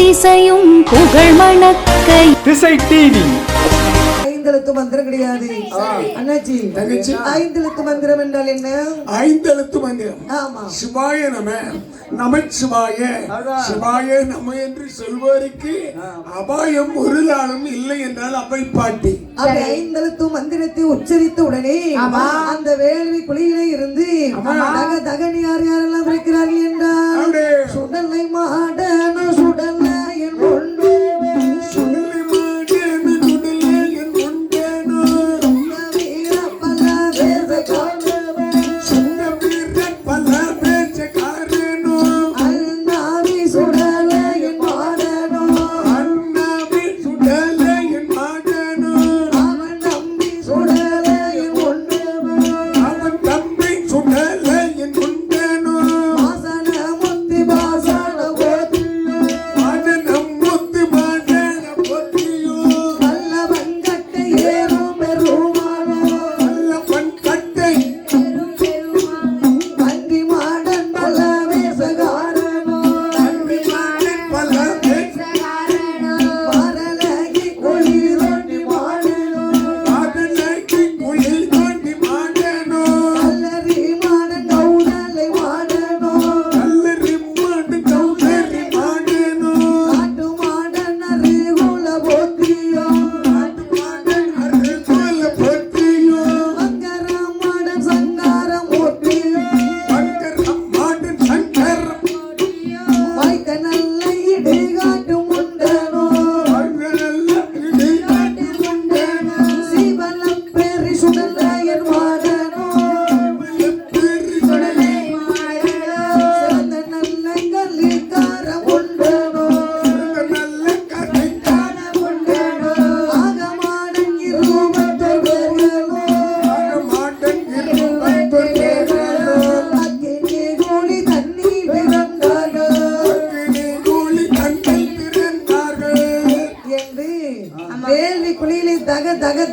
திசையும் புகழ் மணக்கை. திசை டிவி ஐந்தெழுத்து மந்திரம் கிடையாது. அண்ணாச்சி தங்கச்சி. ஐந்தெழுத்து மந்திரம் என்றால் என்ன? ஐந்தெழுத்து மந்திரம். ஆமா. சிவாய நம. நமச்சிவாய சிவாய. நம என்று சொல்வோருக்கு அபாயம் ஒரு நாளும் இல்லை என்றால் அவை பாட்டி. அப்படி ஐந்தெழுத்து மந்திரத்தை உச்சரித்த உடனே அந்த வேள்வி குழியிலே இருந்து தக தகனி யார் யாரெல்லாம் இருக்கிறார்கள் என்றால். சுடலை மாடன சுடலை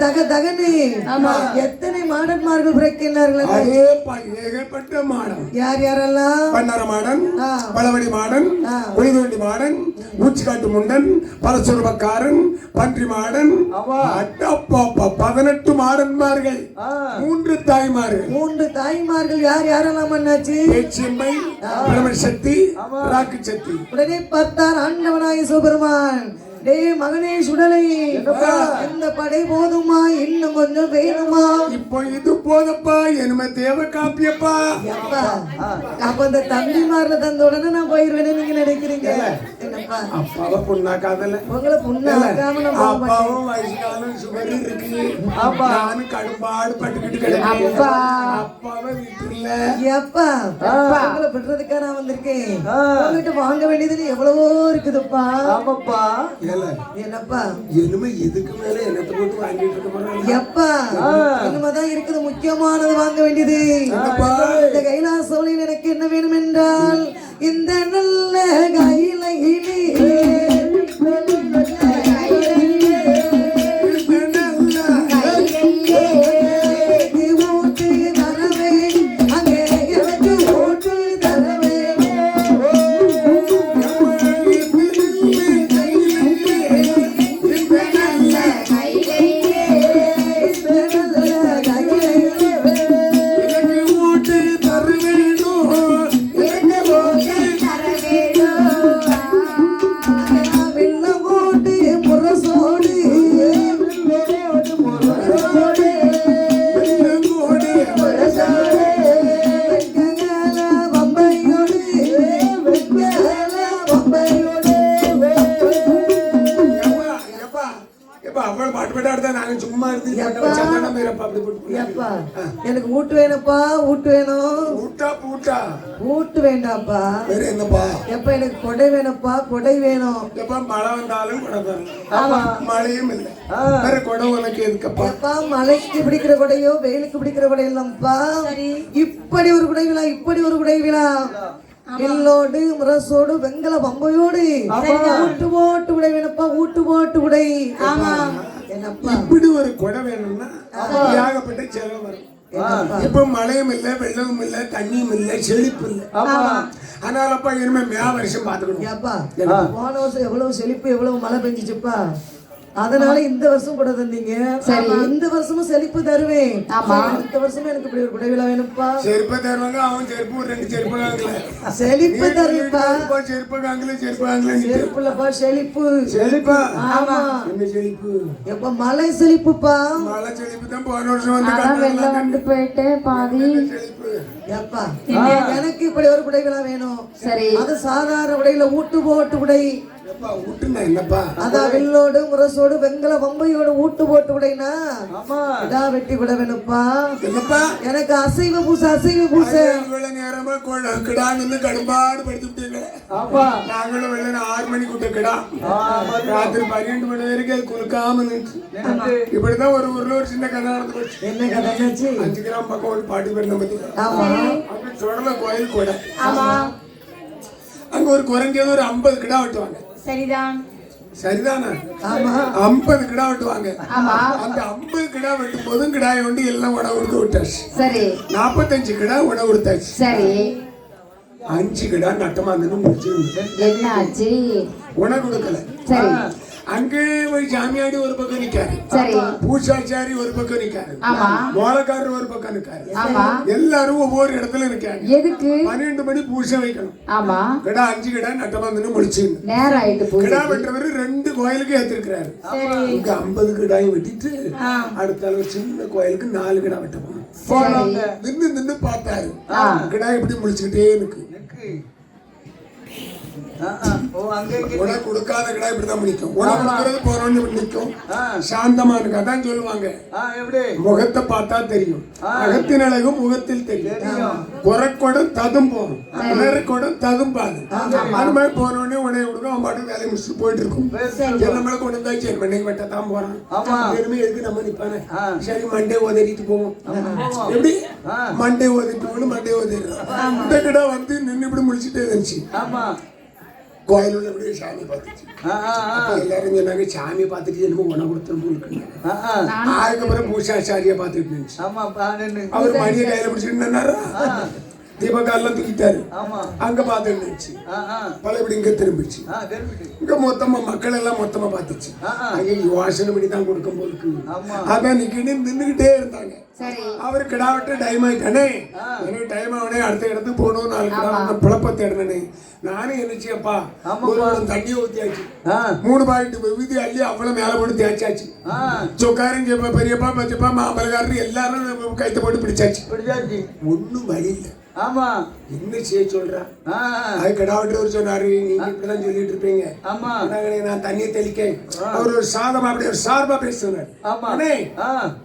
தக தக தக தகன்னு எத்தனை மாடன்மார்கள் பிறக்கின்றார்கள் அதே ஏகப்பட்ட மாடம் யார் யாரெல்லாம்? பன்னர மாடன் ஆ. பலவடி மாடன். உயிர்வண்டி மாடன் ஊச்சிக்காட்டு முண்டன் பரசுரபக்காரன் பன்றி மாடன். பதினெட்டு மாடன்மார்கள். மூன்று தாய்மார்கள். மூன்று தாய்மார்கள் யார் யாரெல்லாம் அண்ணாச்சி? பேச்சியம்மை பிரமன் சக்தி ராக்கு சக்தி உடனே பார்த்தார் ஆண்டவனாய் சிவபெருமான். டேய் மகனே சுடலை. இந்த படை போதுமா? இன்னும் கொஞ்சம் வேணுமா? இப்போ இது போதப்பா எனுமே தேவ காப்பியப்பா. அப்ப இந்த தம்பிமார்ல தந்த உடனே நான் போயிருவேன்னு நீங்க நினைக்கிறீங்க? அப்பாவை புண்ணாக்காதல உங்களை புண்ணாக்காம. அப்பாவும் வயசுக்காலும் சுகர் இருக்கு நானும் கடும்பாடு பட்டுக்கிட்டு அப்பாவை விட்டுல எப்பா உங்களை விடுறதுக்கா நான் வந்திருக்கேன் உங்ககிட்ட வாங்க வேண்டியது எவ்வளவோ இருக்குதுப்பா ஆமாப்பா ஏல என்னப்பா இனிமே இதுக்கு மேல என்னத்தை போட்டு வாங்கிட்டு இருக்க போறாங்க எப்பா இனிமேதான் இருக்குது முக்கியமானது வாங்க வேண்டியது இந்த கைலாசோலில் எனக்கு என்ன வேணும் என்றால் இந்த நல்ல கையிலையிலே பாட்டு பாட்டு ஆடுதா நாங்க சும்மா இருந்து எப்பா? சந்தனம் இருப்பா அப்படி போட்டு எப்பா? எனக்கு ஊட்டு வேணும்ப்பா ஊட்டு வேணும். பூட்டா பூட்டா? ஊட்டு வேண்டாம்ப்பா. வேற என்னப்பா? எப்ப எனக்கு கொடை வேணும்ப்பா கொடை வேணும். எப்ப மழை வந்தாலும் கொடை தரும் மழையும் இல்லை. வேற கொடை உனக்கு எதுக்கப்பா? எப்பா மலைக்கு பிடிக்கிற கொடையோ வெயிலுக்கு பிடிக்கிற கொடை இல்லப்பா இப்படி ஒரு குடை விழா இப்படி ஒரு குடை விழா எல்லோடு முரசோடு வெங்கல பம்பையோடு. ஊட்டு போட்டு உடை வேணப்பா ஊட்டு போட்டு உடை. ஆமா. என்னப்பா? இப்படி ஒரு கொடை வேணும்னா ஏகப்பட்ட செலவு வரும். இப்ப மழையும் இல்ல வெள்ளமும் இல்ல தண்ணியும் இல்ல செழிப்பு இல்ல. அதனாலப்பா இனிமே மே வருஷம் பாத்துக்கணும் போன வருஷம் எவ்வளவு செழிப்பு எவ்வளவு மழை பெஞ்சிச்சுப்பா. அதனால இந்த வருஷம் கூட தந்தீங்க சரி. இந்த வருஷமும் செழிப்பு தருவேன். ஆமா. இந்த வருஷமும் எனக்கு இப்படி ஒரு குடைவிழா வேணும்ப்பா. செருப்பை தருவாங்க அவன் செருப்பு ஒரு ரெண்டு செருப்பு வாங்கல. செழிப்பு தருவேப்பா செருப்பு வாங்கல செருப்பு வாங்கல செழிப்பு இல்லப்பா செழிப்பு. செழிப்பா. ஆமா. என்ன செழிப்பு? எப்ப மழை செழிப்புப்பா? மழை செழிப்பு தான் போன வருஷம் வந்து வெள்ளம் வந்து போயிட்டு பாதி. செழிப்பு? ஏப்பா எனக்கு இப்படி ஒரு குடைவிழா வேணும். சரி. அது சாதாரண உடையில ஊட்டு போட்டு உடை. எப்பா அதான் வில்லோடு முரசோடு வெங்கல வம்பையோடு ஊட்டு போட்டு இதா வெட்டி விட வேணும்ப்பா. என்னப்பா? எனக்கு அசைவ பூசை அசைவ பூசை. நேரமா கிடான்னு கடும்பாடு படுத்து விட்டீங்க. நாங்களும் வெள்ளன ஆறு மணிக்கு விட்ட கிடா. ராத்திரி பன்னெண்டு மணி வரைக்கும் அது குலுக்காம இப்படிதான் ஒரு ஊர்ல ஒரு சின்ன கதை நடந்து போச்சு. என்ன கதை அஞ்சு கிராம் பக்கம் ஒரு பாட்டு போயிருந்த பத்தி ஆமா. அங்க சுடல கோயில் கூட. ஆமா. அங்க ஒரு குறைஞ்சது ஒரு ஐம்பது கிடா வெட்டுவாங்க. சரிதான். சரிதானே? ஆமா. ஐம்பது கிடா வெட்டுவாங்க. அந்த ஐம்பது கிடா வெட்டும் போதும் கிடாயை வந்து எல்லாம் உணவு கொடுத்து விட்டாச்சு. சரி. நாற்பத்தஞ்சு கிடா உணவு கொடுத்தாச்சு சரி. அஞ்சு கிடா நட்டமா இருந்து முடிச்சு உணவு கொடுக்கல. சரி. அங்கே போய் சாமியாடி ஒரு பக்கம் நிக்காரு. சரி. பூசாச்சாரி ஒரு பக்கம் நிக்காரு. மோலக்காரர் ஒரு பக்கம் நிக்காரு. ஆமா. எல்லாரும் ஒவ்வொரு இடத்துல நிக்காங்க. எதுக்கு? பன்னெண்டு மணி பூசை வைக்கணும். ஆமா. கிடா அஞ்சு கிடா நட்டமா இருந்து முடிச்சு நேரம் ஆயிட்டு கிடா வெட்டுறவரு ரெண்டு கோயிலுக்கு ஏத்திருக்கிறாரு. இங்க ஐம்பது கிடாயும் வெட்டிட்டு அடுத்த அளவு சின்ன கோயிலுக்கு நாலு கிடா வெட்ட போகணும். நின்னு நின்னு பார்த்தாரு. கிடா இப்படி முழிச்சுக்கிட்டே இருக்கு. உனக்கு கொடுக்காத கிடா இப்படிதான் நிக்கும் உனக்கு கொடுக்கறது போறோம்னு சாந்தமா இருக்கு சொல்லுவாங்க. முகத்தை பார்த்தா தெரியும். அகத்தின் அழகு முகத்தில் தெரியும். குறைக்கொடம் ததும்பும் உணரக்கொடம் ததும்பாது அது மாதிரி போனோடனே உடனே கொடுக்கும் அவன் வேலையை முடிச்சுட்டு போயிட்டு இருக்கும் மேல கொண்டு வந்தா சரி மண்டைக்கு வெட்ட தான் போறான். பெருமை எதுக்கு நம்ம நிப்பானே? சரி மண்டே உதறிட்டு போவோம். எப்படி? மண்டே உதறிட்டு போகணும் மண்டே உதறிடுறோம் இந்த கிடா வந்து நின்று இப்படி முடிச்சுட்டே இருந்துச்சு. கோயில் உள்ள அப்படியே சாமி பார்த்துச்சு. எல்லாரும் சொன்னாங்க சாமி பார்த்துட்டு என்னமோ உணவு கொடுத்தோம் போலுக்கு அதுக்கப்புறம் பூசாச்சாரியா பார்த்துட்டு இருந்துச்சு அவர் மணியை கையில பிடிச்சிட்டு தீபகாலாம் தூக்கிட்டாரு. அங்க பார்த்துட்டு இருந்துச்சு பழையபடி இங்க திரும்பிச்சு. இங்க மொத்தமா மக்கள் எல்லாம் மொத்தமா பார்த்துச்சு. ஐயோ யோசனை பண்ணி தான் கொடுக்கும் போலுக்கு அதான் நிக்கிட்டு நின்னுகிட்டே இருந்தாங்க. சரி. அவரு கிடா விட்டு டைம் ஆயிட்டானே எனக்கு டைம் ஆகனே அடுத்த இடத்துக்கு போகணும் நாலு கிடா வந்து பிழப்ப தேடனே நானும் என்னச்சியப்பா ஒரு குடம் தண்ணி ஊத்தியாச்சு. மூணு பாயிண்ட் விதி அள்ளி அவ்வளவு மேல போட்டு தேய்ச்சாச்சு. சொக்காரன் பெரியப்பா பச்சப்பா மாம்பழக்காரர் எல்லாரும் கைத்த போட்டு பிடிச்சாச்சு. ஒண்ணும் வழி இல்ல. ஆமா. என்ன செய்ய சொல்றா? ஆ, அது கிடா விட்டு சொன்னாரு நீங்க இப்படிதான் சொல்லிட்டு இருப்பீங்க. ஆமா. நான் தண்ணியை தெளிக்க அவர் ஒரு சாதமா அப்படி ஒரு சார்பா பேசுனார் ஆமா. அண்ணே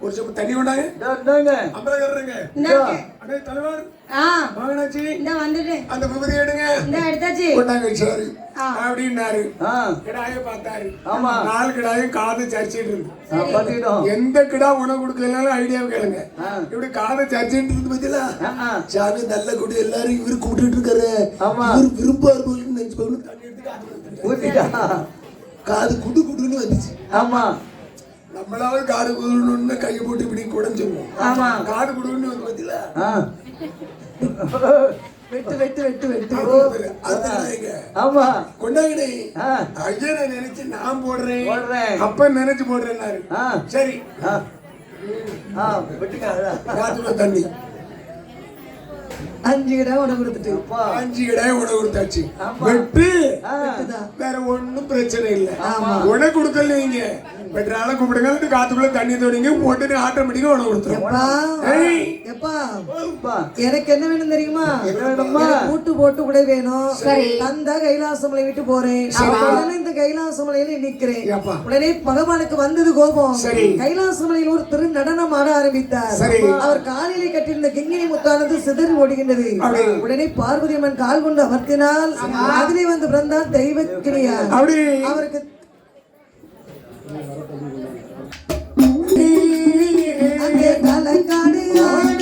ஒரு சொப்பு தண்ணி கொண்டாங்க. இந்தாங்க. அம்பலக்காரருங்க அண்ணே தலைவர். ஆ. மகனாச்சி இந்த வந்துட்டேன் அந்த விபதி எடுங்க. இந்த எடுத்தாச்சு. கொண்டாங்க சரி அப்படின்னாரு. கிடாய பார்த்தாரு. ஆமா. நாலு கிடாயும் காதை சரிச்சிட்டு இருந்து. எந்த கிடா உணவு கொடுக்கலனாலும் ஐடியா கேளுங்க. இப்படி காதை சரிச்சிட்டு இருந்து பத்தியா சாமி நல்ல குடி. எல்லாரும் இவரு கூப்பிட்டு இருக்காரு. ஆமா. இவரு காதுல ஊத்திட்டாரு. ஊத்திட்டா. காது குடு குடுன்னு வந்துச்சு. ஆமா. நம்மளாவது காது குடுன்னு கையை போட்டு இப்படி கூட சொல்லுவோம் ஆமா. காது குடுன்னு வந்து பத்தில ஆ, வெட்டு வெட்டு வெட்டு வெட்டு. ஆமா. கொண்டாங்கடே ஐயனை நினைச்சு நான் போடுறேன். போடுறேன். அப்ப நினைச்சு போடுறேன்னாரு. ஆ, சரி. தண்ணி. அஞ்சு கிடா உனக்கு கொடுத்துட்டு. அஞ்சு கடாய உணவு கொடுத்தாச்சு. வெட்டு. வேற ஒண்ணும் பிரச்சனை இல்ல. உனக்கு கொடுக்கல நீங்க வெட்டுறால கூப்பிடுங்க? காத்துக்குள்ள தண்ணி தோடிங்க போட்டு ஆட்டோமேட்டிக்கா உணவு கொடுத்துரும். எப்பா. எனக்கு என்ன வேணும் தெரியுமா? என்ன வேணுமா? கூட்டு போட்டு கூட வேணும். சரி. அந்த கைலாசமலை விட்டு போறேன். இந்த கைலாசமலையில நிக்கிறேன். ஏப்பா. உடனே பகவானுக்கு வந்தது கோபம். சரி. கைலாசமலையில் ஒரு திரு நடனம் ஆட ஆரம்பித்தார். சரி. அவர் காலிலே கட்டியிருந்த கிங்கினி முத்தானது சிதறி ஓடுகின்றது. உடனே பார்வதி அம்மன் கால் கொண்டு அமர்த்தினால் அதிலே வந்து பிறந்தார் தெய்வ கிரியா அவருக்கு அங்கே கலங்காடு